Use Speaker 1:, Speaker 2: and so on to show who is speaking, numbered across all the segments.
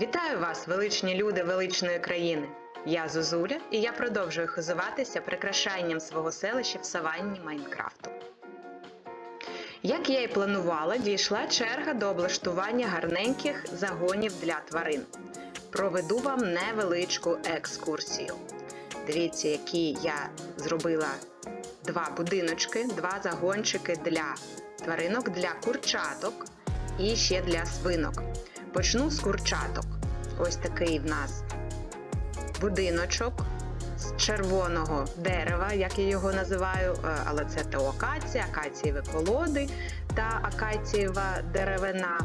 Speaker 1: Вітаю вас, величні люди величної країни! Я Зозуля, і я продовжую хизуватися прикрашанням свого селища в саванні Майнкрафту. Як я і планувала, дійшла черга до облаштування гарненьких загонів для тварин. Проведу вам невеличку екскурсію. Дивіться, які я зробила два будиночки, два загончики для тваринок, для курчаток і ще для свинок. Почну з курчаток. Ось такий в нас будиночок з червоного дерева, як я його називаю, е, але це теокація, акацієві колоди та акацієва деревина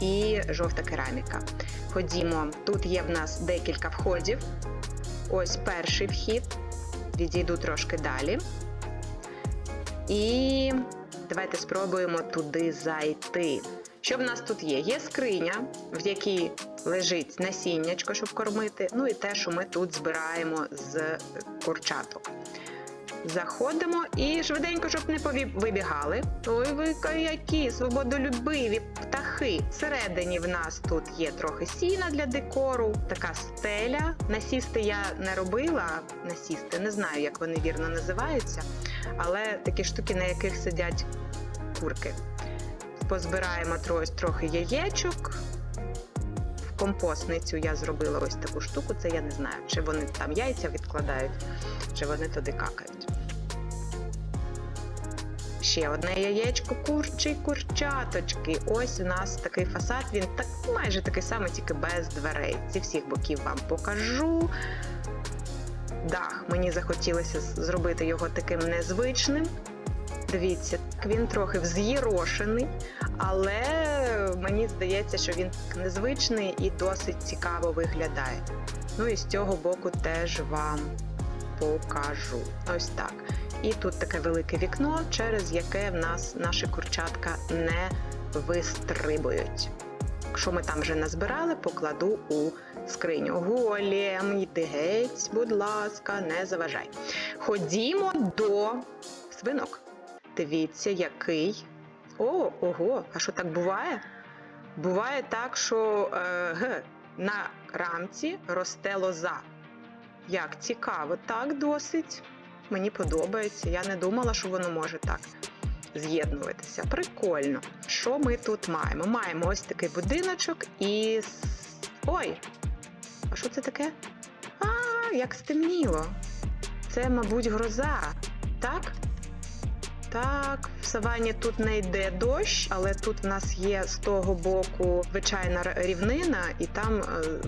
Speaker 1: і жовта кераміка. Ходімо, тут є в нас декілька входів. Ось перший вхід. Відійду трошки далі. І давайте спробуємо туди зайти. Що в нас тут є? Є скриня, в якій лежить насіннячко, щоб кормити. Ну і те, що ми тут збираємо з курчаток. Заходимо і швиденько, щоб не вибігали. Ой, ви які свободолюбиві птахи. Всередині в нас тут є трохи сіна для декору, така стеля. Насісти я не робила. Насісти не знаю, як вони вірно називаються, але такі штуки, на яких сидять курки. Позбираємо тро- трохи яєчок. В компостницю я зробила ось таку штуку. Це я не знаю, чи вони там яйця відкладають, чи вони туди какають. Ще одне яєчко, курчі курчаточки. Ось у нас такий фасад. Він так майже такий самий, тільки без дверей. Зі всіх боків вам покажу. Дах мені захотілося зробити його таким незвичним. Дивіться, він трохи вз'єрошений, але мені здається, що він незвичний і досить цікаво виглядає. Ну і з цього боку теж вам покажу. Ось так. І тут таке велике вікно, через яке в нас наші курчатка не вистрибують. Якщо ми там вже назбирали, покладу у скриню. Голем, йди геть, будь ласка, не заважай. Ходімо до свинок. Дивіться, який. О, ого, а що так буває? Буває так, що е, г, на рамці росте лоза. Як цікаво, так досить. Мені подобається. Я не думала, що воно може так з'єднуватися. Прикольно. Що ми тут маємо? Маємо ось такий будиночок і. Ой! А що це таке? А, як стемніло. Це, мабуть, гроза. Так? Так, в савані тут не йде дощ, але тут в нас є з того боку звичайна рівнина, і там е,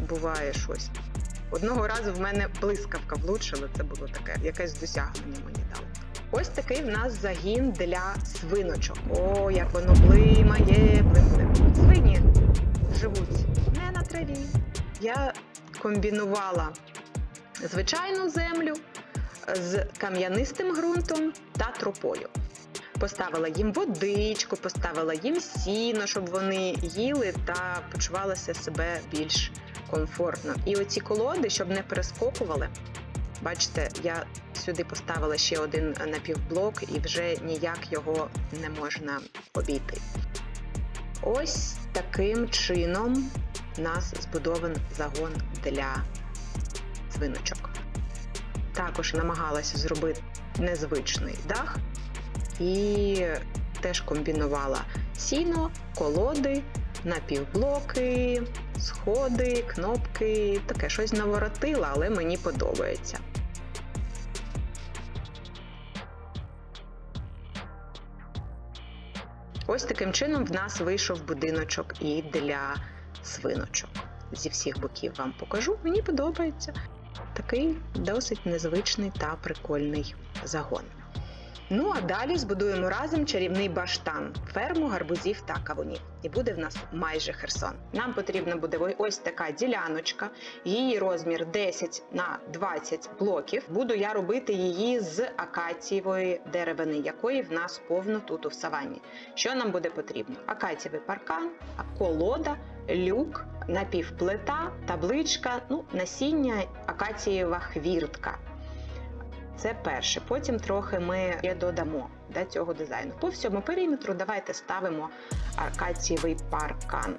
Speaker 1: буває щось. Одного разу в мене блискавка влучила, це було таке, якесь досягнення мені дало. Ось такий в нас загін для свиночок. О, як воно блимає, блим-блим. Свині живуть не на траві. Я комбінувала звичайну землю з кам'янистим ґрунтом та тропою. Поставила їм водичку, поставила їм сіно, щоб вони їли та почувалися себе більш комфортно. І оці колоди, щоб не перескокували. Бачите, я сюди поставила ще один напівблок і вже ніяк його не можна обійти. Ось таким чином у нас збудований загон для свиночок. Також намагалася зробити незвичний дах і теж комбінувала сіно, колоди, напівблоки, сходи, кнопки. Таке щось наворотила, але мені подобається. Ось таким чином в нас вийшов будиночок і для свиночок. Зі всіх боків вам покажу. Мені подобається. Такий досить незвичний та прикольний загон. Ну а далі збудуємо разом чарівний баштан, ферму гарбузів та кавунів. І буде в нас майже Херсон. Нам потрібна буде ось така діляночка, її розмір 10 на 20 блоків. Буду я робити її з акацієвої деревини, якої в нас повно тут у саванні. Що нам буде потрібно? Акацієвий паркан, колода, люк, напівплита, табличка, ну, насіння, акацієва хвіртка. Це перше. Потім трохи ми додамо до цього дизайну. По всьому периметру давайте ставимо аркацієвий паркан.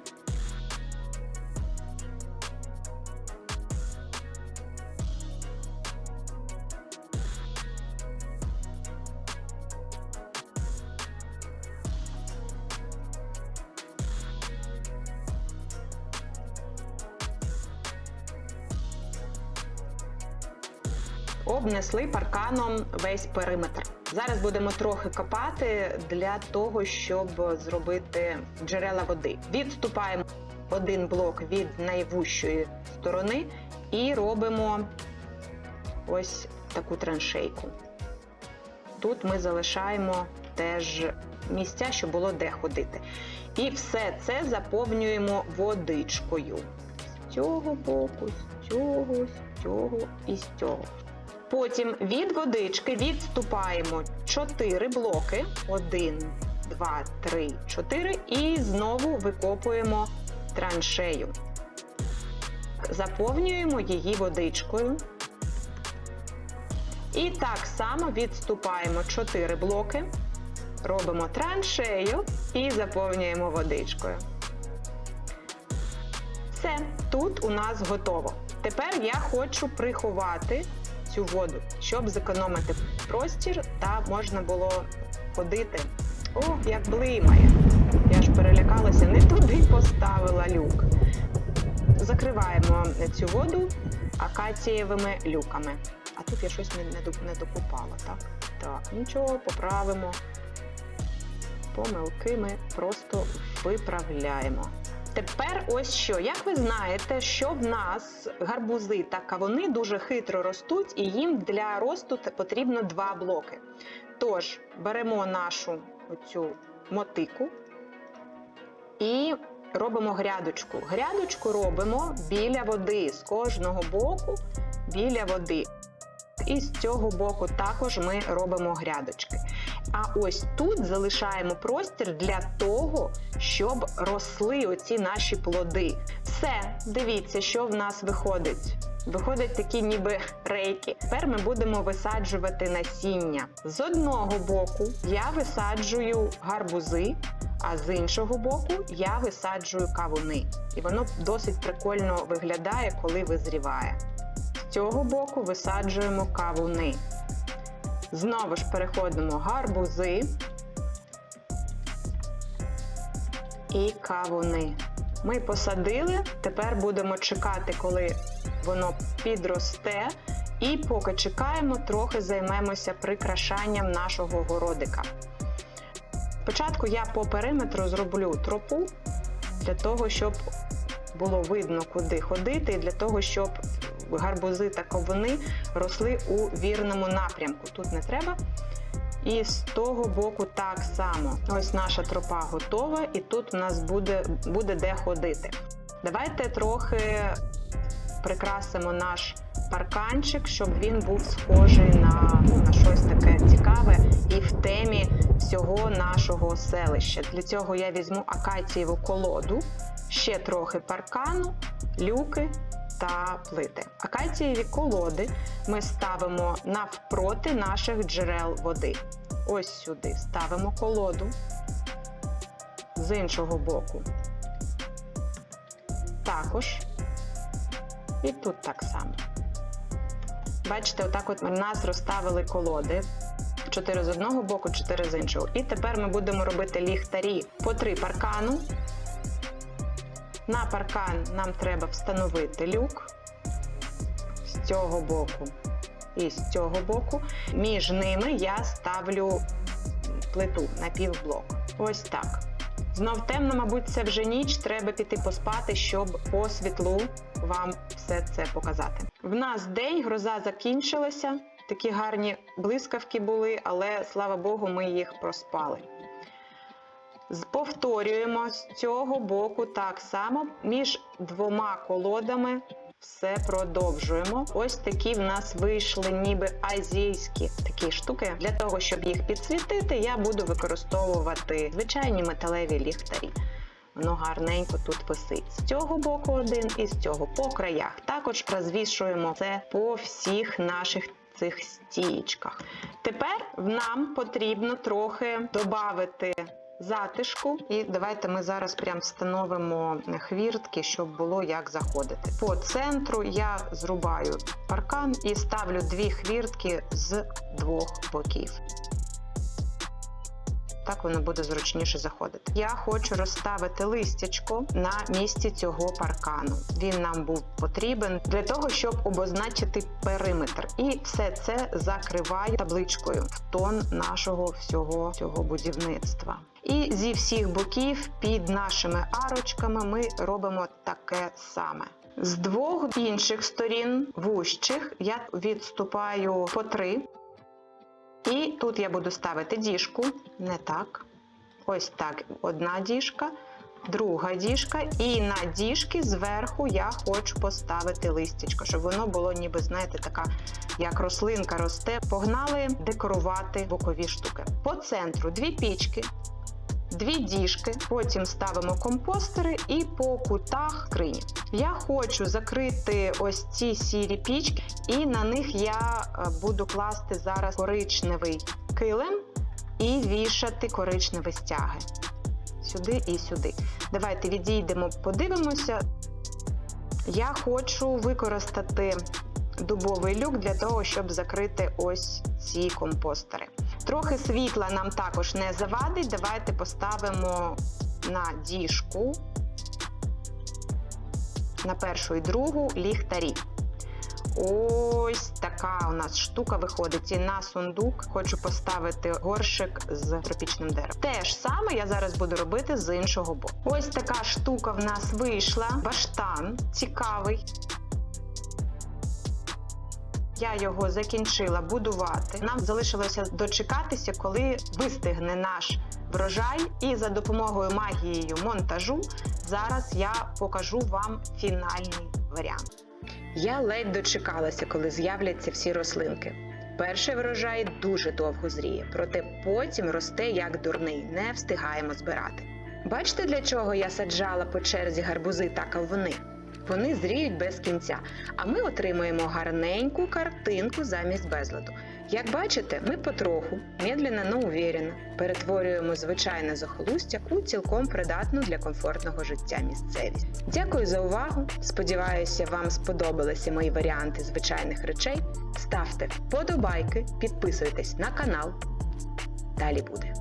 Speaker 1: Обнесли парканом весь периметр. Зараз будемо трохи копати для того, щоб зробити джерела води. Відступаємо один блок від найвущої сторони і робимо ось таку траншейку. Тут ми залишаємо теж місця, щоб було де ходити. І все це заповнюємо водичкою. З цього боку, з цього, з цього і з цього. Потім від водички відступаємо 4 блоки. 1, 2, 3, 4 і знову викопуємо траншею. Заповнюємо її водичкою. І так само відступаємо 4 блоки, робимо траншею і заповнюємо водичкою. Все, тут у нас готово. Тепер я хочу приховати цю воду, щоб зекономити простір та можна було ходити. О, як блимає! Я ж перелякалася, не туди поставила люк. Закриваємо цю воду акацієвими люками. А тут я щось не, докупала, так? Так, нічого, поправимо. Помилки ми просто виправляємо. Тепер ось що. Як ви знаєте, що в нас гарбузи та кавуни дуже хитро ростуть, і їм для росту потрібно два блоки. Тож беремо нашу оцю мотику і робимо грядочку. Грядочку робимо біля води, з кожного боку біля води. І з цього боку також ми робимо грядочки. А ось тут залишаємо простір для того, щоб росли оці наші плоди. Все, дивіться, що в нас виходить. Виходять такі ніби рейки. Тепер ми будемо висаджувати насіння. З одного боку я висаджую гарбузи, а з іншого боку я висаджую кавуни. І воно досить прикольно виглядає, коли визріває. З цього боку висаджуємо кавуни. Знову ж переходимо гарбузи і кавуни. Ми посадили, тепер будемо чекати, коли воно підросте. І поки чекаємо, трохи займемося прикрашанням нашого городика. Спочатку я по периметру зроблю тропу для того, щоб було видно, куди ходити, і для того, щоб гарбузи та ковуни росли у вірному напрямку. Тут не треба. І з того боку так само. Ось наша тропа готова, і тут у нас буде, буде де ходити. Давайте трохи прикрасимо наш парканчик, щоб він був схожий на, ну, на щось таке цікаве і в темі всього нашого селища. Для цього я візьму акацієву колоду, ще трохи паркану, люки та плити. Акацієві колоди ми ставимо навпроти наших джерел води. Ось сюди ставимо колоду з іншого боку. Також і тут так само. Бачите, отак от у нас розставили колоди. Чотири з одного боку, чотири з іншого. І тепер ми будемо робити ліхтарі по три паркану. На паркан нам треба встановити люк з цього боку і з цього боку. Між ними я ставлю плиту на півблок. Ось так. Знов темно, мабуть, це вже ніч. Треба піти поспати, щоб по світлу вам все це показати. В нас день, гроза закінчилася. Такі гарні блискавки були, але слава Богу, ми їх проспали. Повторюємо з цього боку так само між двома колодами все продовжуємо. Ось такі в нас вийшли ніби азійські такі штуки. Для того, щоб їх підсвітити, я буду використовувати звичайні металеві ліхтарі. Воно гарненько тут висить. З цього боку один і з цього по краях. Також розвішуємо це по всіх наших цих стієчках. Тепер нам потрібно трохи додати затишку. І давайте ми зараз прям встановимо хвіртки, щоб було як заходити. По центру я зрубаю паркан і ставлю дві хвіртки з двох боків. Так воно буде зручніше заходити. Я хочу розставити листячко на місці цього паркану. Він нам був потрібен для того, щоб обозначити периметр. І все це закриваю табличкою в тон нашого всього цього будівництва. І зі всіх боків під нашими арочками ми робимо таке саме. З двох інших сторін вущих я відступаю по три. І тут я буду ставити діжку, не так. Ось так, одна діжка, друга діжка, і на діжки зверху я хочу поставити листячко, щоб воно було ніби, знаєте, така, як рослинка росте. Погнали декорувати бокові штуки. По центру дві пічки, дві діжки, потім ставимо компостери і по кутах скрині. Я хочу закрити ось ці сірі пічки, і на них я е, буду класти зараз коричневий килим і вішати коричневі стяги. Сюди і сюди. Давайте відійдемо, подивимося. Я хочу використати дубовий люк для того, щоб закрити ось ці компостери. Трохи світла нам також не завадить. Давайте поставимо на діжку, на першу і другу ліхтарі. Ось така у нас штука виходить. І на сундук хочу поставити горшик з тропічним деревом. Те ж саме я зараз буду робити з іншого боку. Ось така штука в нас вийшла. Баштан цікавий. Я його закінчила будувати. Нам залишилося дочекатися, коли вистигне наш врожай, і за допомогою магією монтажу зараз я покажу вам фінальний варіант. Я ледь дочекалася, коли з'являться всі рослинки. Перший врожай дуже довго зріє, проте потім росте як дурний, не встигаємо збирати. Бачите, для чого я саджала по черзі гарбузи та кавуни? Вони зріють без кінця, а ми отримуємо гарненьку картинку замість безладу. Як бачите, ми потроху, медленно, но уверенно, перетворюємо звичайне захолустя у цілком придатну для комфортного життя місцевість. Дякую за увагу! Сподіваюся, вам сподобалися мої варіанти звичайних речей. Ставте вподобайки, підписуйтесь на канал. Далі буде.